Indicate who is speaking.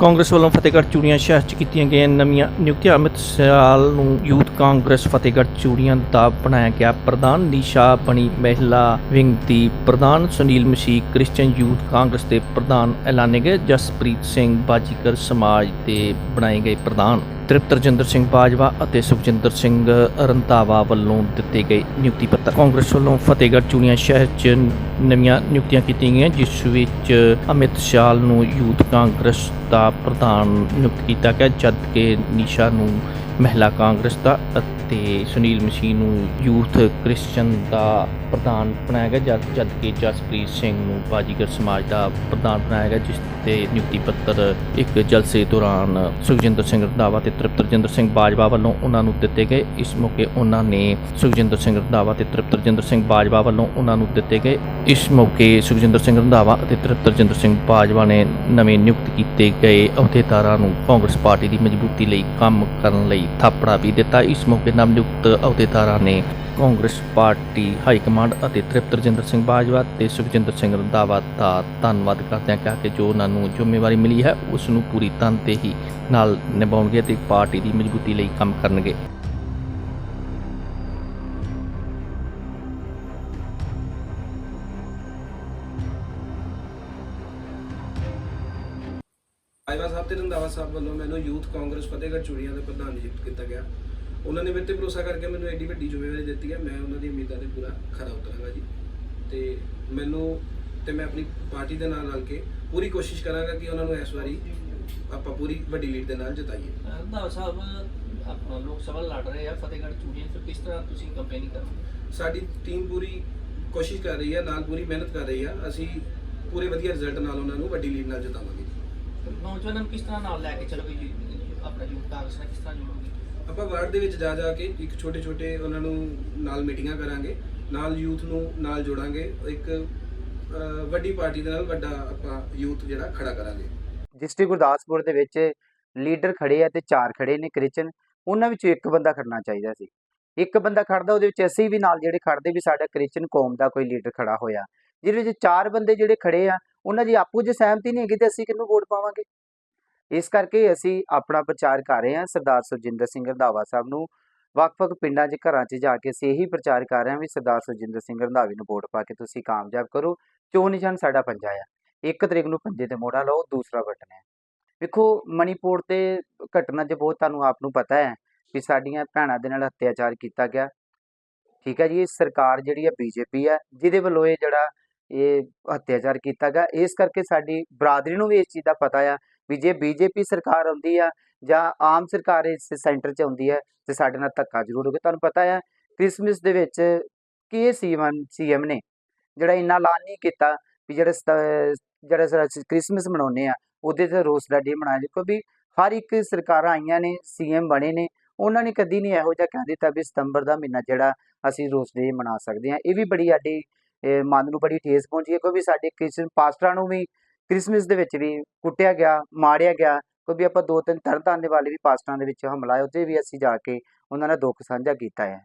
Speaker 1: ਕਾਂਗਰਸ ਵੱਲੋਂ ਫਤਿਹਗੜ੍ਹ ਚੂੜੀਆਂ ਸ਼ਹਿਰ 'ਚ ਕੀਤੀਆਂ ਗਈਆਂ ਨਵੀਆਂ ਨਿਯੁਕਤੀਆਂ। ਅਮਿਤ ਸ਼ਾਲ ਨੂੰ ਯੂਥ ਕਾਂਗਰਸ ਫਤਿਹਗੜ੍ਹ ਚੂੜੀਆਂ ਦਾ ਬਣਾਇਆ ਗਿਆ ਪ੍ਰਧਾਨ। ਨੀਸ਼ਾ ਬਣੀ ਮਹਿਲਾ ਵਿੰਗ ਦੀ ਪ੍ਰਧਾਨ। ਸੁਨੀਲ ਮਸੀਹ ਕ੍ਰਿਸਚੀਅਨ ਯੂਥ ਕਾਂਗਰਸ ਦੇ ਪ੍ਰਧਾਨ ਐਲਾਨੇ ਗਏ। ਜਸਪ੍ਰੀਤ ਸਿੰਘ ਬਾਜੀਕਰ ਸਮਾਜ ਦੇ ਬਣਾਏ ਗਏ ਪ੍ਰਧਾਨ। ਤ੍ਰਿਪਤ ਰਜਿੰਦਰ ਸਿੰਘ ਬਾਜਵਾ ਅਤੇ ਸੁਖਜਿੰਦਰ ਸਿੰਘ ਰੰਧਾਵਾ ਵੱਲੋਂ ਦਿੱਤੇ ਗਏ ਨਿਯੁਕਤੀ ਪੱਤਰ। ਕਾਂਗਰਸ ਵੱਲੋਂ ਫਤਿਹਗੜ੍ਹ ਚੂੜੀਆਂ ਸ਼ਹਿਰ 'ਚ ਨਵੀਆਂ ਨਿਯੁਕਤੀਆਂ ਕੀਤੀਆਂ ਗਈਆਂ, ਜਿਸ ਵਿੱਚ ਅਮਿਤ ਸ਼ਾਲ ਨੂੰ ਯੂਥ ਕਾਂਗਰਸ ਦਾ ਪ੍ਰਧਾਨ ਨਿਯੁਕਤ ਕੀਤਾ ਗਿਆ, ਜਦਕਿ ਨਿਸ਼ਾ ਨੂੰ ਮਹਿਲਾ ਕਾਂਗਰਸ ਦਾ ਅਤੇ ਸੁਨੀਲ ਮਸੀਹ ਨੂੰ ਯੂਥ ਕ੍ਰਿਸਚਨ ਦਾ ਪ੍ਰਧਾਨ ਬਣਾਇਆ ਗਿਆ, ਜਦ ਜਦ ਕਿ ਜਸਪ੍ਰੀਤ ਸਿੰਘ ਨੂੰ ਬਾਜੀਗਰ ਸਮਾਜ ਦਾ ਪ੍ਰਧਾਨ ਬਣਾਇਆ ਗਿਆ, ਜਿਸ ਤੇ ਨਿਯੁਕਤੀ ਪੱਤਰ ਇੱਕ ਜਲਸੇ ਦੌਰਾਨ ਸੁਖਜਿੰਦਰ ਸਿੰਘ ਰੰਧਾਵਾ ਤੇ ਤ੍ਰਿਪਤ ਰਜਿੰਦਰ ਸਿੰਘ ਬਾਜਵਾ ਵੱਲੋਂ ਉਹਨਾਂ ਨੂੰ ਦਿੱਤੇ ਗਏ। ਇਸ ਮੌਕੇ ਉਹਨਾਂ ਨੇ ਸੁਖਜਿੰਦਰ ਸਿੰਘ ਰੰਧਾਵਾ ਤੇ ਤ੍ਰਿਪਤ ਰਜਿੰਦਰ ਸਿੰਘ ਬਾਜਵਾ ਵੱਲੋਂ ਉਹਨਾਂ ਨੂੰ ਦਿੱਤੇ ਗਏ। ਇਸ ਮੌਕੇ ਸੁਖਜਿੰਦਰ ਸਿੰਘ ਰੰਧਾਵਾ ਅਤੇ ਤ੍ਰਿਪਤ ਰਜਿੰਦਰ ਸਿੰਘ ਬਾਜਵਾ ਨੇ ਨਵੇਂ ਨਿਯੁਕਤ ਕੀਤੇ ਗਏ ਅਹੁਦੇਦਾਰਾਂ ਨੂੰ ਕਾਂਗਰਸ ਪਾਰਟੀ ਦੀ ਮਜ਼ਬੂਤੀ ਲਈ ਕੰਮ ਕਰਨ ਲਈ ਥਾਪੜਾ ਵੀ ਦਿੱਤਾ। ਇਸ ਮੌਕੇ ਨਵ ਅਹੁਦੇਦਾਰਾਂ ਨੇ ਕਾਂਗਰਸ ਪਾਰਟੀ, ਹਾਈ ਕਮਾਂਡ ਅਤੇ ਤ੍ਰਿਪਤ ਰਜਿੰਦਰ ਸਿੰਘ ਬਾਜਵਾ ਤੇ ਸੁਖਜਿੰਦਰ ਸਿੰਘ ਰੰਧਾਵਾ ਦਾ ਧੰਨਵਾਦ ਕਰਦਿਆਂ ਕਿਹਾ ਕਿ ਜੋ ਉਹਨਾਂ ਨੂੰ ਜ਼ਿੰਮੇਵਾਰੀ ਮਿਲੀ ਹੈ, ਉਸ ਨੂੰ ਪੂਰੀ ਤਨਦੇਹੀ ਨਾਲ ਨਿਭਾਉਣਗੇ ਤੇ ਪਾਰਟੀ ਦੀ ਮਜ਼ਬੂਤੀ ਲਈ ਕੰਮ ਕਰਨਗੇ।
Speaker 2: ਆਇਵਾ ਸਾਹਿਬ ਤੇ ਰੰਧਾਵਾ ਸਾਹਿਬ ਵੱਲੋਂ ਮੈਨੂੰ ਯੂਥ ਕਾਂਗਰਸ ਫਤਿਹਗੜ੍ਹ ਚੂੜੀਆਂ ਦੇ ਪ੍ਰਧਾਨ ਨਿਯੁਕਤ ਕੀਤਾ ਗਿਆ। ਉਹਨਾਂ ਨੇ ਮੇਰੇ ਤੇ ਭਰੋਸਾ ਕਰਕੇ ਮੈਨੂੰ ਐਡੀ ਵੱਡੀ ਜ਼ਿੰਮੇਵਾਰੀ ਦਿੱਤੀ ਹੈ। ਮੈਂ ਉਹਨਾਂ ਦੀ ਉਮੀਦਾਂ ਤੇ ਪੂਰਾ ਖਰਾ ਉਤਰਾਂਗਾ ਜੀ। ਤੇ ਮੈਨੂੰ ਤੇ ਮੈਂ ਆਪਣੀ ਪਾਰਟੀ ਦੇ ਨਾਲ ਰਲ ਕੇ ਪੂਰੀ ਕੋਸ਼ਿਸ਼ ਕਰਾਂਗਾ ਕਿ ਉਹਨਾਂ ਨੂੰ ਇਸ ਵਾਰੀ ਆਪਾਂ ਪੂਰੀ ਵੱਡੀ ਲੀਡ ਦੇ ਨਾਲ ਜਿਤਾਈਏ।
Speaker 3: ਰੰਧਾਵਾ ਸਾਹਿਬ ਆਪਣਾ ਲੋਕ ਸਭਾ ਲੜ ਰਹੇ ਆ ਫਤਿਹਗੜ੍ਹ ਚੂੜੀਆਂ ਤੋਂ ਕਿਸ ਤਰ੍ਹਾਂ ਤੁਸੀਂ ਕੰਪੇਨਿੰਗ ਕਰੋਗੇ?
Speaker 2: ਸਾਡੀ ਟੀਮ ਪੂਰੀ ਕੋਸ਼ਿਸ਼ ਕਰ ਰਹੀ ਹੈ ਨਾਲ ਪੂਰੀ ਮਿਹਨਤ ਕਰ ਰਹੀ ਹੈ ਅਸੀਂ ਪੂਰੇ ਵਧੀਆ ਰਿਜ਼ਲਟ ਨਾਲ ਉਹਨਾਂ ਨੂੰ ਵੱਡੀ ਲੀਡ ਨਾਲ ਜਿਤਾਵਾਂਗੇ।
Speaker 3: ਨੌਜਵਾਨਾਂ ਨੂੰ ਕਿਸ ਤਰ੍ਹਾਂ ਨਾਲ ਲੈ ਕੇ ਚੱਲੋਗੇ ਜੀ? ਆਪਣਾ ਯੂਥ ਕਾਂਗਰਸ ਨਾਲ ਕਿਸ ਤਰ੍ਹਾਂ ਜੋੜੋਗੇ?
Speaker 2: ਆਪਾਂ ਵਾਰਡ ਦੇ ਵਿੱਚ ਜਾ ਜਾ ਕੇ ਇੱਕ ਛੋਟੇ ਛੋਟੇ ਉਹਨਾਂ ਨੂੰ ਨਾਲ ਮੀਟਿੰਗਾਂ ਕਰਾਂਗੇ ਨਾਲ ਯੂਥ ਨੂੰ ਨਾਲ ਜੋੜਾਂਗੇ ਇੱਕ ਅਹ, ਵੱਡੀ ਪਾਰਟੀ ਦੇ ਨਾਲ ਵੱਡਾ ਆਪਾਂ ਯੂਥ ਜਿਹੜਾ ਖੜਾ ਕਰਾਂਗੇ।
Speaker 4: ਡਿਸਟ੍ਰਿਕਟ ਗੁਰਦਾਸਪੁਰ ਦੇ ਵਿੱਚ ਲੀਡਰ ਖੜੇ ਆ ਤੇ ਚਾਰ ਖੜੇ ਨੇ ਕ੍ਰਿਸਚਨ ਉਹਨਾਂ ਵਿੱਚੋਂ ਇੱਕ ਬੰਦਾ ਖੜਨਾ ਚਾਹੀਦਾ ਸੀ। ਇੱਕ ਬੰਦਾ ਖੜਦਾ ਉਹਦੇ ਵਿੱਚ ਅਸੀਂ ਵੀ ਨਾਲ ਜਿਹੜੇ ਖੜਦੇ ਵੀ ਸਾਡਾ ਕ੍ਰਿਸਚਨ ਕੌਮ ਦਾ ਕੋਈ ਲੀਡਰ ਖੜਾ ਹੋਇਆ। ਜਿਹਦੇ ਵਿੱਚ ਚਾਰ ਬੰਦੇ ਜਿਹੜੇ ਖੜੇ ਆ ਉਹਨਾਂ ਦੀ ਆਪੋ ਜੇ ਸਹਿਮਤੀ ਨਹੀਂ ਹੈਗੀ ਤੇ ਅਸੀਂ ਕਿਹਨੂੰ ਵੋਟ ਪਾਵਾਂਗੇ? ਇਸ ਕਰਕੇ ਅਸੀਂ ਆਪਣਾ ਪ੍ਰਚਾਰ ਕਰ ਰਹੇ ਹਾਂ ਸਰਦਾਰ ਸੁਰਜਿੰਦਰ ਸਿੰਘ ਰੰਧਾਵਾ ਸਾਹਿਬ ਨੂੰ। ਵੱਖ-ਵੱਖ ਪਿੰਡਾਂ 'ਚ ਘਰਾਂ 'ਚ ਜਾ ਕੇ ਅਸੀਂ ਇਹੀ ਪ੍ਰਚਾਰ ਕਰ ਰਹੇ ਹਾਂ ਵੀ ਸਰਦਾਰ ਸੁਰਜਿੰਦਰ ਸਿੰਘ ਰੰਧਾਵੇ ਨੂੰ ਵੋਟ ਪਾ ਕੇ ਤੁਸੀਂ ਕਾਮਯਾਬ ਕਰੋ। ਚੋਣ ਨਿਸ਼ਾਨ ਸਾਡਾ ਪੰਜਾ ਆ। ਇੱਕ ਤਰੀਕ ਨੂੰ ਪੰਜੇ ਤੇ ਮੋੜਾ ਲਾਓ, ਦੂਸਰਾ ਬਟਨ ਹੈ। ਵੇਖੋ, ਮਣੀਪੁਰ ਤੇ ਘਟਨਾ 'ਚ ਬਹੁਤ ਤੁਹਾਨੂੰ ਆਪ ਨੂੰ ਪਤਾ ਹੈ ਵੀ ਸਾਡੀਆਂ ਭੈਣਾਂ ਦੇ ਨਾਲ ਅਤਿਆਚਾਰ ਕੀਤਾ ਗਿਆ। ਠੀਕ ਹੈ ਜੀ, ਇਹ ਸਰਕਾਰ ਜਿਹੜੀ ਹੈ ਬੀਜੇਪੀ ਹੈ, ਜਿਹਦੇ ਵੱਲੋਂ ਇਹ ਜਿਹੜਾ ਇਹ ਅਤਿਆਚਾਰ ਕੀਤਾ ਗਿਆ। ਇਸ ਕਰਕੇ ਸਾਡੀ ਬਰਾਦਰੀ ਨੂੰ ਵੀ ਇਸ ਚੀਜ਼ ਦਾ ਪਤਾ ਆ ਵੀ ਜੇ ਬੀਜੇਪੀ ਸਰਕਾਰ ਆਉਂਦੀ ਆ ਜਾਂ ਆਮ ਸਰਕਾਰ ਇਸ ਸੈਂਟਰ 'ਚ ਆਉਂਦੀ ਹੈ ਤੇ ਸਾਡੇ ਨਾਲ ਧੱਕਾ ਜ਼ਰੂਰ ਹੋਊਗਾ ਤੁਹਾਨੂੰ ਪਤਾ ਹੈ ਕ੍ਰਿਸਮਸ ਦੇ ਵਿੱਚ ਕੀ ਇਹ ਸੀਐਮ ਸੀਐਮ ਨੇ ਜਿਹੜਾ ਇੰਨਾ ਐਲਾਨ ਨਹੀਂ ਕੀਤਾ ਵੀ ਜਿਹੜਾ ਸਤ- ਜਿਹੜਾ ਸ- ਕ੍ਰਿਸਮਸ ਮਨਾਉਂਦੇ ਆ, ਉਹਦੇ ਤੇ ਰੋਸ ਦਾ ਡੇ ਮਨਾਇਆ। ਜਾਊਗਾ ਵੀ ਹਰ ਇੱਕ ਸਰਕਾਰਾਂ ਆਈਆਂ ਨੇ, ਸੀਐਮ ਬਣੇ ਨੇ, ਉਹਨਾਂ ਨੇ ਕਦੀ ਨਹੀਂ ਇਹੋ ਜਿਹਾ ਕਹਿ ਦਿੱਤਾ ਵੀ ਸਤੰਬਰ ਦਾ ਮਹੀਨਾ ਜਿਹੜਾ ਅਸੀਂ ਰੋਸ ਡੇ ਮਨਾ ਸਕਦੇ ਹਾਂ ਇਹ ਵੀ ਬੜੀ ਸਾਡੀ ਮਨ ਨੂੰ ਬੜੀ ਠੇਸ ਪਹੁੰਚੀ। ਹੈ ਕਿਉਂਕਿ ਸਾਡੇ ਕ੍ਰਿਸਚਨ ਪਾਸਟਰਾਂ ਨੂੰ ਵੀ ਕ੍ਰਿਸਮਸ ਦੇ ਵਿੱਚ ਵੀ ਕੁੱਟਿਆ ਗਿਆ, ਮਾਰਿਆ ਗਿਆ, ਕਿਉਂਕਿ ਆਪਾਂ ਦੋ ਤਿੰਨ ਤਰਨਤਾਰਨ ਦੇ ਵਾਲੇ ਵੀ ਪਾਸਟਰਾਂ ਦੇ ਵਿੱਚ ਹਮਲਾ ਹੈ ਉੱਤੇ ਵੀ ਅਸੀਂ ਜਾ ਕੇ ਉਹਨਾਂ ਨਾਲ ਦੁੱਖ ਸਾਂਝਾ ਕੀਤਾ ਹੈ।